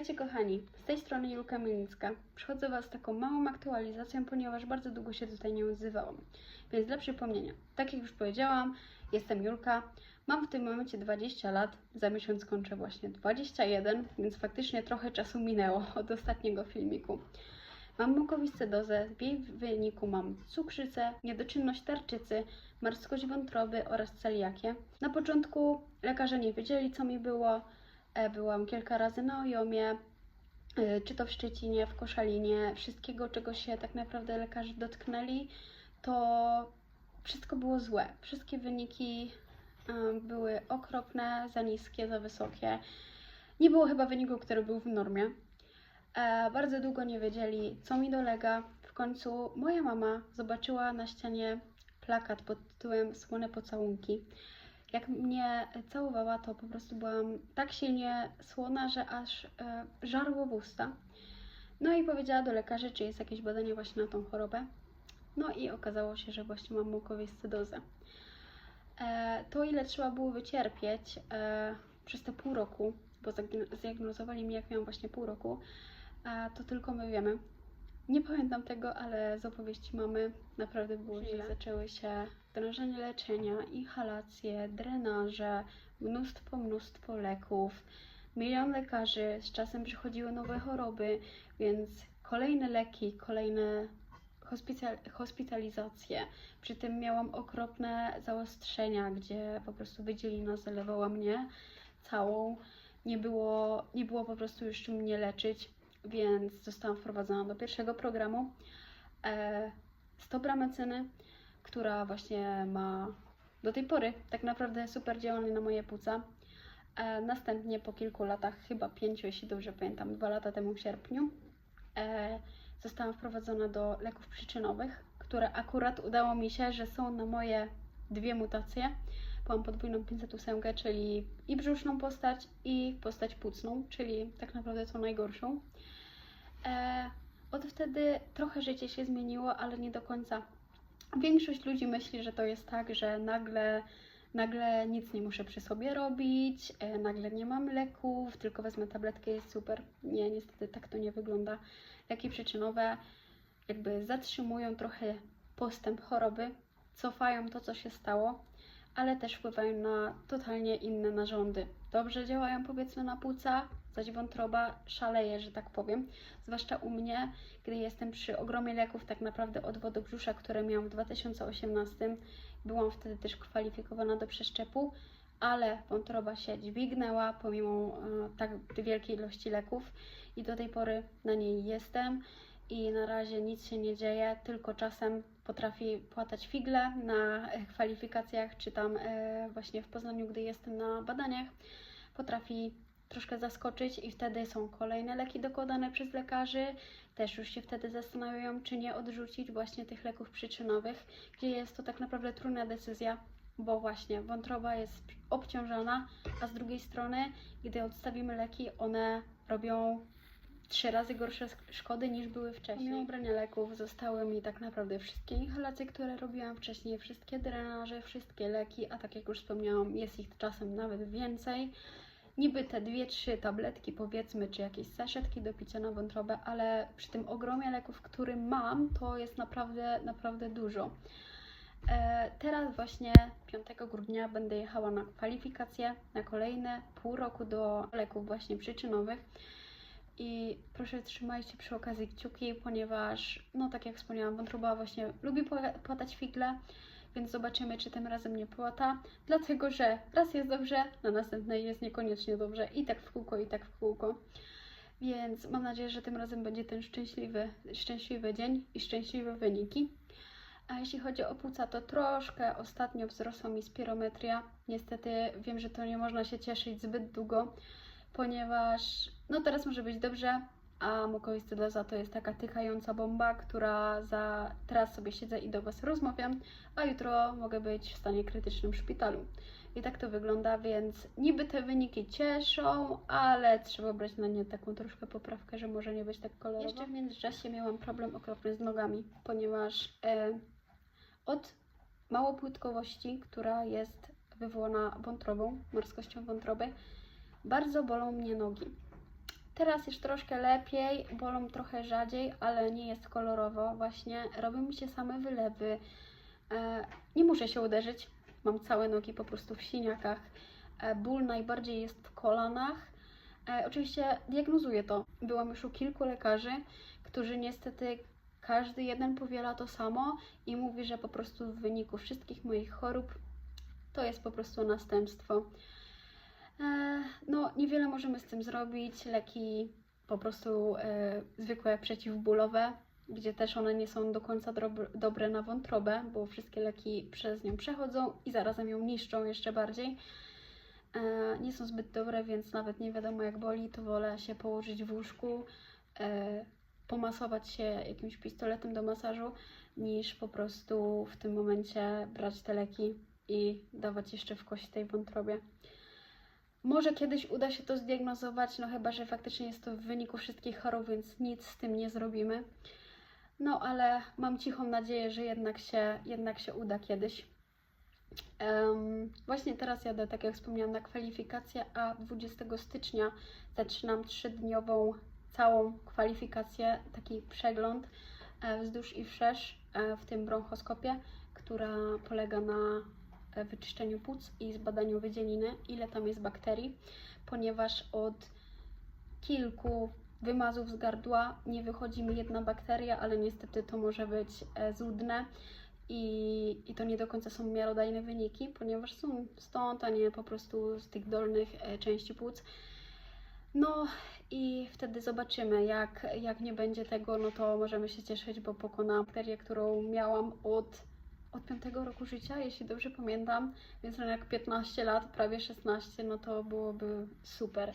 Witajcie kochani, z tej strony Julka Mielnicka. Przychodzę Was z taką małą aktualizacją, ponieważ bardzo długo się tutaj nie odzywałam. Więc dla przypomnienia, tak jak już powiedziałam, jestem Julka, mam w tym momencie 20 lat, za miesiąc kończę właśnie 21, więc faktycznie trochę czasu minęło od ostatniego filmiku. Mam mukowiscydozę, w jej wyniku mam cukrzycę, niedoczynność tarczycy, marskość wątroby oraz celiakię. Na początku lekarze nie wiedzieli, co mi było. E, Byłam kilka razy na ojomie, e, czy to w Szczecinie, w Koszalinie, wszystkiego, czego się tak naprawdę lekarze dotknęli, to wszystko było złe. Wszystkie wyniki e, były okropne, za niskie, za wysokie. Nie było chyba wyniku, który był w normie. Bardzo długo nie wiedzieli, co mi dolega. W końcu moja mama zobaczyła na ścianie plakat pod tytułem Słone pocałunki. Jak mnie całowała, to po prostu byłam tak silnie słona, że aż e, żarło w usta. No i powiedziała do lekarzy, czy jest jakieś badanie właśnie na tą chorobę. No i okazało się, że właśnie mam mukowiscydozę. E, to ile trzeba było wycierpieć e, przez te pół roku, bo zdiagnozowali mi jak miałam właśnie pół roku, to tylko my wiemy. Nie pamiętam tego, ale z opowieści mamy naprawdę było źle. Zaczęły się wdrożenie leczenia, inhalacje, drenaże, mnóstwo, mnóstwo leków, milion lekarzy, z czasem przychodziły nowe choroby, więc kolejne leki, kolejne hospital- hospitalizacje. Przy tym miałam okropne zaostrzenia, gdzie po prostu wydzielina zalewała mnie całą. Nie było, nie było po prostu już czym mnie leczyć, więc zostałam wprowadzona do pierwszego programu. E, stopramecyny, która właśnie ma do tej pory tak naprawdę super działanie na moje płuca. E, następnie po kilku latach, chyba pięciu, jeśli dobrze pamiętam, dwa lata temu w sierpniu, e, zostałam wprowadzona do leków przyczynowych, które akurat udało mi się, że są na moje dwie mutacje. Mam podwójną pincetusęgę, czyli i brzuszną postać, i postać płucną, czyli tak naprawdę tą najgorszą. E, od wtedy trochę życie się zmieniło, ale nie do końca. Większość ludzi myśli, że to jest tak, że nagle, nagle nic nie muszę przy sobie robić, e, nagle nie mam leków, tylko wezmę tabletkę, jest super. Nie, niestety tak to nie wygląda. Leki przyczynowe jakby zatrzymują trochę postęp choroby, cofają to, co się stało, ale też wpływają na totalnie inne narządy. Dobrze działają powiedzmy na płuca, zaś wątroba szaleje, że tak powiem. Zwłaszcza u mnie, gdy jestem przy ogromie leków tak naprawdę od wodobrzusza, które miałam w 2018. Byłam wtedy też kwalifikowana do przeszczepu, ale wątroba się dźwignęła pomimo e, tak wielkiej ilości leków i do tej pory na niej jestem i na razie nic się nie dzieje, tylko czasem potrafi płatać figle na e, kwalifikacjach, czy tam e, właśnie w Poznaniu, gdy jestem na badaniach, potrafi troszkę zaskoczyć i wtedy są kolejne leki dokładane przez lekarzy. Też już się wtedy zastanawiają, czy nie odrzucić właśnie tych leków przyczynowych, gdzie jest to tak naprawdę trudna decyzja, bo właśnie wątroba jest obciążona, a z drugiej strony, gdy odstawimy leki, one robią trzy razy gorsze szkody niż były wcześniej. Mimo brania leków zostały mi tak naprawdę wszystkie inhalacje, które robiłam wcześniej, wszystkie drenaże, wszystkie leki, a tak jak już wspomniałam, jest ich czasem nawet więcej. Niby te dwie, trzy tabletki powiedzmy, czy jakieś saszetki do picia na wątrobę, ale przy tym ogromie leków, który mam, to jest naprawdę, naprawdę dużo. E, Teraz właśnie 5 grudnia będę jechała na kwalifikacje na kolejne pół roku do leków właśnie przyczynowych. I proszę trzymajcie przy okazji kciuki, ponieważ, no tak jak wspomniałam, wątroba właśnie lubi pła- płatać figle, więc zobaczymy, czy tym razem nie płata. Dlatego, że raz jest dobrze, na następnej jest niekoniecznie dobrze i tak w kółko, i tak w kółko. Więc mam nadzieję, że tym razem będzie ten szczęśliwy, szczęśliwy dzień i szczęśliwe wyniki. A jeśli chodzi o płuca, to troszkę ostatnio wzrosła mi spirometria. Niestety wiem, że to nie można się cieszyć zbyt długo, ponieważ no teraz może być dobrze, a mukowiscydoza to jest taka tykająca bomba, która za teraz sobie siedzę i do Was rozmawiam, a jutro mogę być w stanie krytycznym w szpitalu. I tak to wygląda, więc niby te wyniki cieszą, ale trzeba brać na nie taką troszkę poprawkę, że może nie być tak kolorowo. Jeszcze w międzyczasie miałam problem okropny z nogami, ponieważ e, od małopłytkowości, która jest wywołana wątrobą, morskością wątroby, bardzo bolą mnie nogi. Teraz już troszkę lepiej, bolą trochę rzadziej, ale nie jest kolorowo. Właśnie robią mi się same wylewy. E, nie muszę się uderzyć. Mam całe nogi po prostu w siniakach. E, ból najbardziej jest w kolanach. E, oczywiście diagnozuję to. Byłam już u kilku lekarzy, którzy niestety każdy jeden powiela to samo i mówi, że po prostu w wyniku wszystkich moich chorób to jest po prostu następstwo. E, No, niewiele możemy z tym zrobić. Leki po prostu e, zwykłe przeciwbólowe, gdzie też one nie są do końca dobre na wątrobę, bo wszystkie leki przez nią przechodzą i zarazem ją niszczą jeszcze bardziej. E, nie są zbyt dobre, więc nawet nie wiadomo jak boli, to wolę się położyć w łóżku, pomasować się jakimś pistoletem do masażu, niż po prostu w tym momencie brać te leki i dawać jeszcze w kość tej wątrobie. Może kiedyś uda się to zdiagnozować, no chyba, że faktycznie jest to w wyniku wszystkich chorób, więc nic z tym nie zrobimy. No ale mam cichą nadzieję, że jednak się, jednak się uda kiedyś. Em, właśnie teraz jadę, tak jak wspomniałam, na kwalifikację, a 20 stycznia zaczynam trzydniową całą kwalifikację, taki przegląd e, wzdłuż i wszerz, e, w tym bronchoskopie, która polega na wyczyszczeniu płuc i zbadaniu wydzieliny, ile tam jest bakterii, ponieważ od kilku wymazów z gardła nie wychodzi mi jedna bakteria, ale niestety to może być e, złudne i, i to nie do końca są miarodajne wyniki, ponieważ są stąd, a nie po prostu z tych dolnych e, części płuc. No i wtedy zobaczymy, jak, jak nie będzie tego, no to możemy się cieszyć, bo pokonałam bakterię, którą miałam od, od 5 roku życia, jeśli dobrze pamiętam, więc no jak 15 lat, prawie 16, no to byłoby super.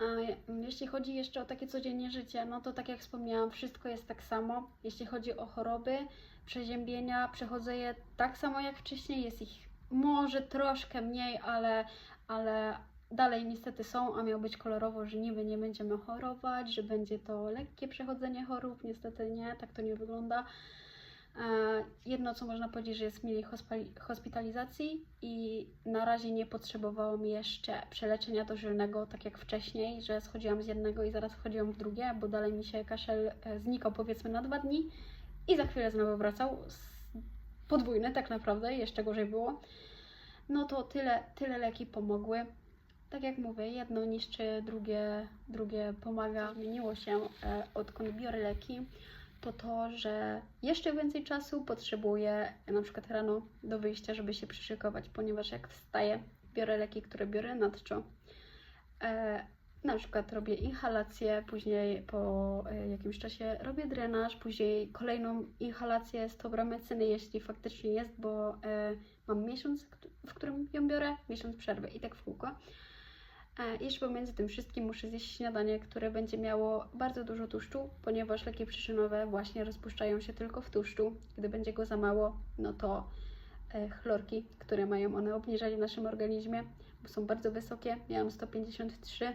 A jeśli chodzi jeszcze o takie codziennie życie, no to tak jak wspomniałam, wszystko jest tak samo. Jeśli chodzi o choroby, przeziębienia, przechodzę je tak samo jak wcześniej, jest ich może troszkę mniej, ale, ale dalej niestety są, a miał być kolorowo, że niby nie będziemy chorować, że będzie to lekkie przechodzenie chorób, niestety nie, tak to nie wygląda. E, Jedno, co można powiedzieć, że jest mniej hospitalizacji i na razie nie potrzebowałam jeszcze przeleczenia dożylnego, tak jak wcześniej, że schodziłam z jednego i zaraz wchodziłam w drugie, bo dalej mi się kaszel e, znikał powiedzmy na dwa dni i za chwilę znowu wracał. Podwójny tak naprawdę, jeszcze gorzej było. No to tyle, tyle leki pomogły. Tak jak mówię, jedno niszczy, drugie, drugie pomaga. Zmieniło się e, odkąd biorę leki to to, że jeszcze więcej czasu potrzebuję na przykład rano do wyjścia, żeby się przyszykować, ponieważ jak wstaję, biorę leki, które biorę nadczo. E, na przykład robię inhalację, później po e, jakimś czasie robię drenaż, później kolejną inhalację z tobramecyny, jeśli faktycznie jest, bo e, mam miesiąc, w którym ją biorę, miesiąc przerwy i tak w kółko. Jeszcze pomiędzy tym wszystkim muszę zjeść śniadanie, które będzie miało bardzo dużo tłuszczu, ponieważ leki przyczynowe właśnie rozpuszczają się tylko w tłuszczu. Gdy będzie go za mało, no to e, chlorki, które mają one obniżać w naszym organizmie, bo są bardzo wysokie. Miałam 153,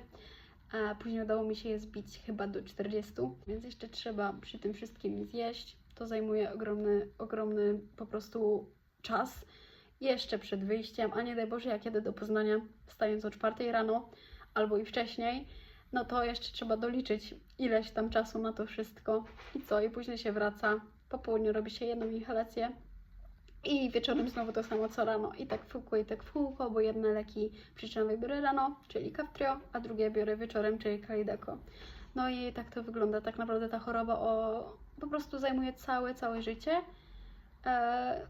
a później udało mi się je zbić chyba do 40, więc jeszcze trzeba przy tym wszystkim zjeść. To zajmuje ogromny, ogromny po prostu czas jeszcze przed wyjściem, a nie daj Boże, jak jedę do Poznania, wstając o 4 rano albo i wcześniej, no to jeszcze trzeba doliczyć ileś tam czasu na to wszystko i co, i później się wraca, po południu robi się jedną inhalację i wieczorem znowu to samo co rano i tak w i tak w bo jedne leki przyczynowe biorę rano, czyli Kaftrio, a drugie biorę wieczorem, czyli Kalideko. No i tak to wygląda, tak naprawdę ta choroba o, po prostu zajmuje całe, całe życie. E,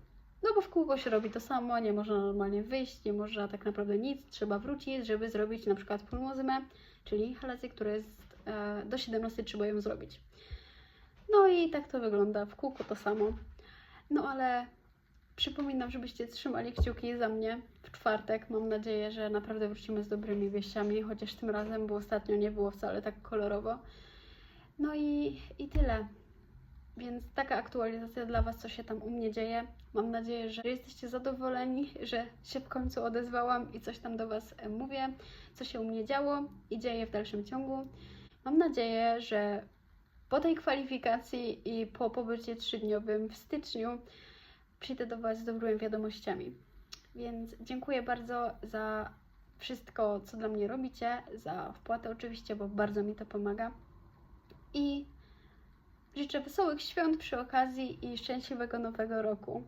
no bo w kółko się robi to samo, nie można normalnie wyjść, nie można tak naprawdę nic, trzeba wrócić, żeby zrobić na przykład pulmozymę, czyli inhalację, która jest e, do 17 trzeba ją zrobić. No i tak to wygląda, w kółko to samo. No ale przypominam, żebyście trzymali kciuki za mnie w czwartek. Mam nadzieję, że naprawdę wrócimy z dobrymi wieściami, chociaż tym razem, bo ostatnio nie było wcale tak kolorowo. No i, i tyle. Więc taka aktualizacja dla Was, co się tam u mnie dzieje. Mam nadzieję, że jesteście zadowoleni, że się w końcu odezwałam i coś tam do Was e, mówię, co się u mnie działo i dzieje w dalszym ciągu. Mam nadzieję, że po tej kwalifikacji i po pobycie trzydniowym w styczniu przyjdę do Was z dobrymi wiadomościami. Więc dziękuję bardzo za wszystko, co dla mnie robicie, za wpłatę oczywiście, bo bardzo mi to pomaga. I życzę wesołych świąt przy okazji i szczęśliwego nowego roku.